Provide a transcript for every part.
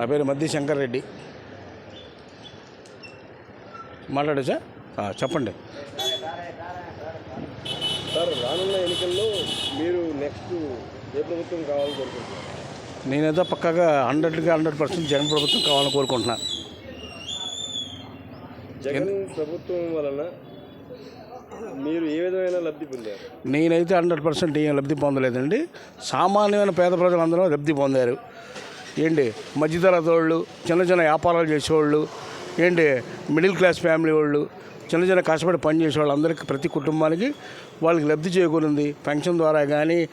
నా పేరు మద్ది శంకర్ రెడ్డి. మాట్లాడచ్చా? చెప్పండి. సార్ రానున్న ఎన్నికల్లో మీరు నెక్స్ట్ ఏ ప్రభుత్వం కావాలని కోరుకుంటున్నారు? నేనైతే పక్కాగా హండ్రెడ్గా హండ్రెడ్ పర్సెంట్ జగన్ ప్రభుత్వం కావాలని కోరుకుంటున్నా జగన్ ప్రభుత్వం వలన మీరు ఏ విధమైన లబ్ధి పొందారు? నేనైతే హండ్రెడ్ పర్సెంట్ ఏం లబ్ధి పొందలేదండి. సామాన్యమైన పేద ప్రజలందరూ లబ్ధి పొందారు. ఏంటి మధ్యతరగతోళ్ళు చిన్న చిన్న వ్యాపారాలు చేసేవాళ్ళు ఏంటి మిడిల్ క్లాస్ ఫ్యామిలీ వాళ్ళు చిన్న చిన్న కష్టపడి పని చేసేవాళ్ళు అందరికీ ప్రతి కుటుంబానికి వాళ్ళకి లబ్ధి చేకూరింది. పెన్షన్ ద్వారా కానీ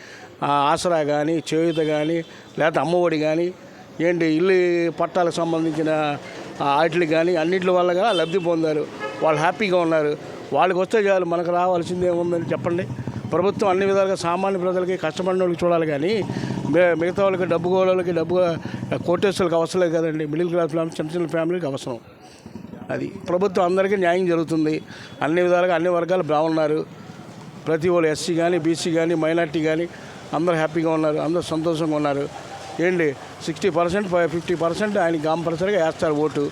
ఆసరా కానీ చేయుత కానీ లేకపోతే అమ్మఒడి కానీ ఏంటి ఇల్లు పట్టాలకు సంబంధించిన వాటికి కానీ అన్నింటి వల్లగా లబ్ధి పొందారు. వాళ్ళు హ్యాపీగా ఉన్నారు. వాళ్ళకి వస్తే చాలు మనకు రావాల్సింది ఏముందని చెప్పండి. ప్రభుత్వం అన్ని విధాలుగా సామాన్య ప్రజలకి కష్టపడిన వాళ్ళకి చూడాలి కానీ మిగతా వాళ్ళకి డబ్బు వాళ్ళకి డబ్బు కోటేశ్వరులకు అవసరం లేదు కదండి. మిడిల్ క్లాస్ ఫ్యామిలీ చిన్న చిన్న ఫ్యామిలీకి అవసరం. అది ప్రభుత్వం అందరికీ న్యాయం జరుగుతుంది. అన్ని విధాలుగా అన్ని వర్గాలు బాగున్నారు. ప్రతి వాళ్ళు ఎస్సీ కానీ బీసీ కానీ మైనార్టీ కానీ అందరూ హ్యాపీగా ఉన్నారు. అందరూ సంతోషంగా ఉన్నారు. ఏంటి? సిక్స్టీ పర్సెంట్ ఫిఫ్టీ పర్సెంట్ ఆయన కంపల్సరీగా వేస్తారు ఓటు.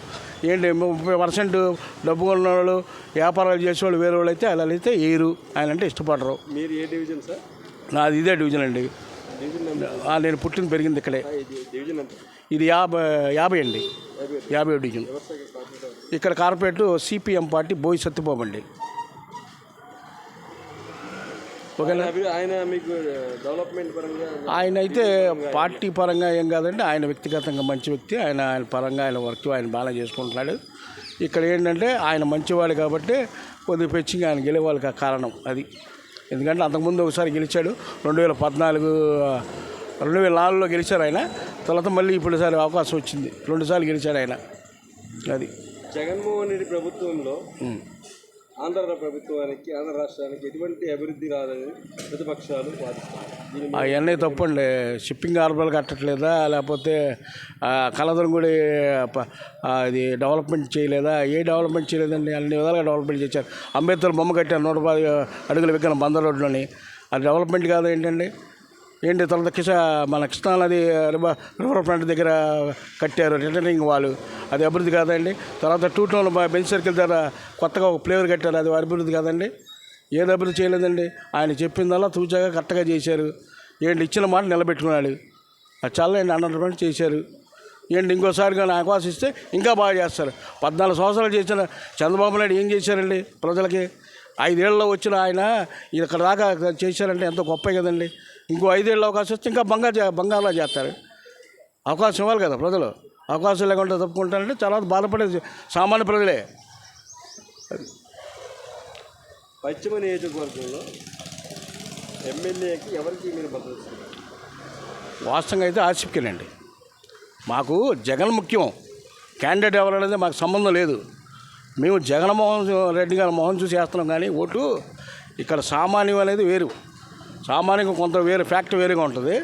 ఏంటి? ముప్పై పర్సెంట్ డబ్బు ఉన్న వాళ్ళు వ్యాపారాలు చేసేవాళ్ళు వేరే వాళ్ళు అయితే అలా అయితే వేయరు ఆయన అంటే ఇష్టపడరు. మీరు ఏ డివిజన్ సార్? నాది ఇదే డివిజన్ అండి. నేను పుట్టిన పెరిగింది ఇక్కడే. ఇది యాభై యాభై అండి. యాభై డివిజన్. ఇక్కడ కార్పొరేట్ సిపిఎం పార్టీ బోయి సత్యబాబు అండి. ఓకేనా? ఆయన అభి- ఆయన మీకు డెవలప్మెంట్ పరంగా ఆయన అయితే పార్టీ పరంగా ఏం కాదండి. ఆయన వ్యక్తిగతంగా మంచి వ్యక్తి. ఆయన ఆయన పరంగా ఆయన వర్క్ ఆయన బాగా చేసుకుంటున్నాడు. ఇక్కడ ఏంటంటే ఆయన మంచివాడు కాబట్టి కొద్దిగా పెంచింగ్ ఆయన గెలివాళ్ళకి కారణం అది. ఎందుకంటే అంతకుముందు ఒకసారి గెలిచాడు. రెండు వేల పద్నాలుగు రెండు వేల నాలుగులో గెలిచారు ఆయన. తర్వాత మళ్ళీ ఇప్పుడు సారి అవకాశం వచ్చింది. రెండుసార్లు గెలిచాడు ఆయన. అది. జగన్మోహన్ రెడ్డి ప్రభుత్వంలో. ఆంధ్ర ప్రభుత్వానికి ఆంధ్ర రాష్ట్రానికి ఎటువంటి అభివృద్ధి రాదని ప్రతిపక్షాలు వాదిస్తారు అవన్నీ తప్పండి? షిప్పింగ్ హార్బర్లు కట్టట్లేదా? లేకపోతే ఆ, కలదరగుడి అది డెవలప్మెంట్ చేయలేదా? ఏ డెవలప్మెంట్ చేయలేదండి? అన్ని విధాలుగా డెవలప్మెంట్ చేశారు. అంబేద్కర్ బొమ్మ కట్టారు నూట పది అడుగుల విగ్రహం బందర్ రోడ్లోని. అది డెవలప్మెంట్ కాదు ఏంటండి? ఏంటి తర్వాత కిష మన కృష్ణా నది రివర్ ఫ్రంట్ దగ్గర కట్టారు రిటర్నింగ్ వాళ్ళు. అది అభివృద్ధి కాదండి? తర్వాత టూ టౌన్ బెంచ్ సర్కిల్ దగ్గర కొత్తగా ఒక ఫ్లేవర్ కట్టారు. అది అభివృద్ధి కాదండి? ఏ అభివృద్ధి చేయలేదండి. ఆయన చెప్పిందల్లా తూచాగా కరెక్ట్గా చేశారు. ఏంటి ఇచ్చిన మాట నిలబెట్టుకున్నాడు. అది చాలా హండ్రెడ్ పర్సెంట్ చేశారు. ఏంటి ఇంకోసారి కానీ అవకాశం ఇస్తే ఇంకా బాగా చేస్తారు. పద్నాలుగు సంవత్సరాలు చేసిన చంద్రబాబు నాయుడు ఏం చేశారండి ప్రజలకి? ఐదేళ్ళలో వచ్చిన ఆయన ఇక్కడ దాకా చేశారంటే ఎంతో గొప్ప కదండి. ఇంకో ఐదేళ్ళ అవకాశం వస్తే ఇంకా బంగారు బంగారులా చేస్తారు. అవకాశం ఇవ్వాలి కదా ప్రజలు. అవకాశం లేకుండా తప్పుకుంటారంటే చాలా బాధపడేది సామాన్య ప్రజలే. పశ్చిమ నియోజకవర్గంలో ఎమ్మెల్యేకి ఎవరికి మీరు ఇస్తారు వాస్తవంగా అయితే ఆసిఫ్కేనండి మాకు జగన్ ముఖ్యం. క్యాండిడేట్ ఎవరనేది మాకు సంబంధం లేదు. మేము జగన్మోహన్ రెడ్డి గారు మోహన్ చూసి వేస్తున్నాం కానీ ఓటు ఇక్కడ సామాన్యం అనేది వేరు. సామాన్యంగా కొంత వేరు ఫ్యాక్ట్ వేరుగా ఉంటుంది.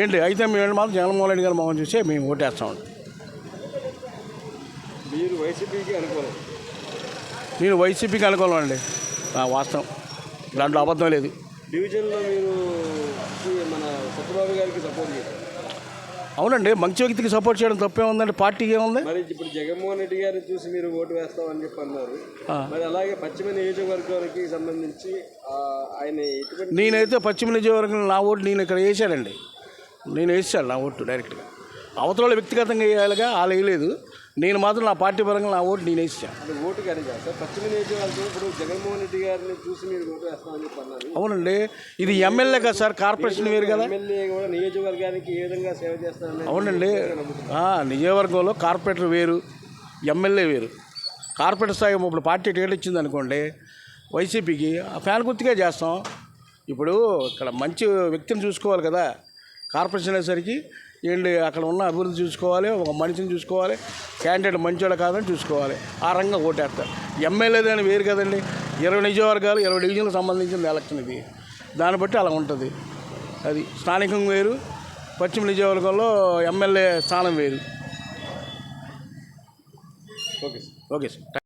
ఏంటి? అయితే మేము మాత్రం జగన్మోహన్ రెడ్డి గారు మోహన్ చూసే మేము ఓటేస్తామండి మీరు వైసీపీకి అనుకూలం. నేను వైసీపీకి ఆ, వాస్తవం. దాంట్లో అబద్ధం లేదు. డివిజన్లో మీరు మన సత్యబాబు గారికి సపోర్ట్ చేశారు. అవునండి మంచి వ్యక్తికి సపోర్ట్ చేయడం తప్పే ఉందండి పార్టీకి ఏముంది? మరి ఇప్పుడు జగన్మోహన్ రెడ్డి గారిని చూసి మీరు ఓటు వేస్తామని చెప్పి అన్నారు. మరి అలాగే పశ్చిమ నియోజకవర్గానికి సంబంధించి ఆయన నేనైతే పశ్చిమ నియోజకవర్గం నా ఓటు నేను ఇక్కడ వేసానండి. నేను వేసాను నా ఓటు డైరెక్ట్గా. అవతల వ్యక్తిగతంగా వేయాలిగా వాళ్ళు వేయలేదు. నేను మాత్రం నా పార్టీ పరంగా నా ఓటు నేను వేసాను ఓటు కానీ సార్ పశ్చిమ నియోజకవర్గం ఇప్పుడు జగన్మోహన్ రెడ్డి గారిని చూసి మీరు ఓటు వేస్తామని చెప్పి అన్నారు. అవునండి. ఇది ఎమ్మెల్యే కదా సార్ కార్పొరేషన్ వేరు కదా. ఎమ్మెల్యే కూడా నియోజకవర్గానికి ఏ విధంగా సేవ చేస్తారని అవునండి. నియోజకవర్గంలో కార్పొరేటర్ వేరు ఎమ్మెల్యే వేరు. కార్పొరేటర్ స్థాయి ఇప్పుడు పార్టీ టికెట్ ఇచ్చింది అనుకోండి వైసీపీకి ఆ ఫ్యాన్ గుర్తుగా చేస్తాం. ఇప్పుడు ఇక్కడ మంచి వ్యక్తిని చూసుకోవాలి కదా కార్పొరేషన్ అనేసరికి ఏంటి అక్కడ ఉన్న అభివృద్ధి చూసుకోవాలి ఒక మనిషిని చూసుకోవాలి క్యాండిడేట్ మంచోడ కాదని చూసుకోవాలి. ఆ రంగం ఓటేస్తారు. ఎమ్మెల్యేది అని వేరు కదండి. ఇరవై నియోజకవర్గాలు ఇరవై డివిజన్లకు సంబంధించిన ఎలక్షన్ ఇది. దాన్ని బట్టి అలా ఉంటుంది. అది స్థానికంగా వేరు పశ్చిమ నియోజకవర్గంలో ఎమ్మెల్యే స్థానం వేరు. Okay sir. Okay sir.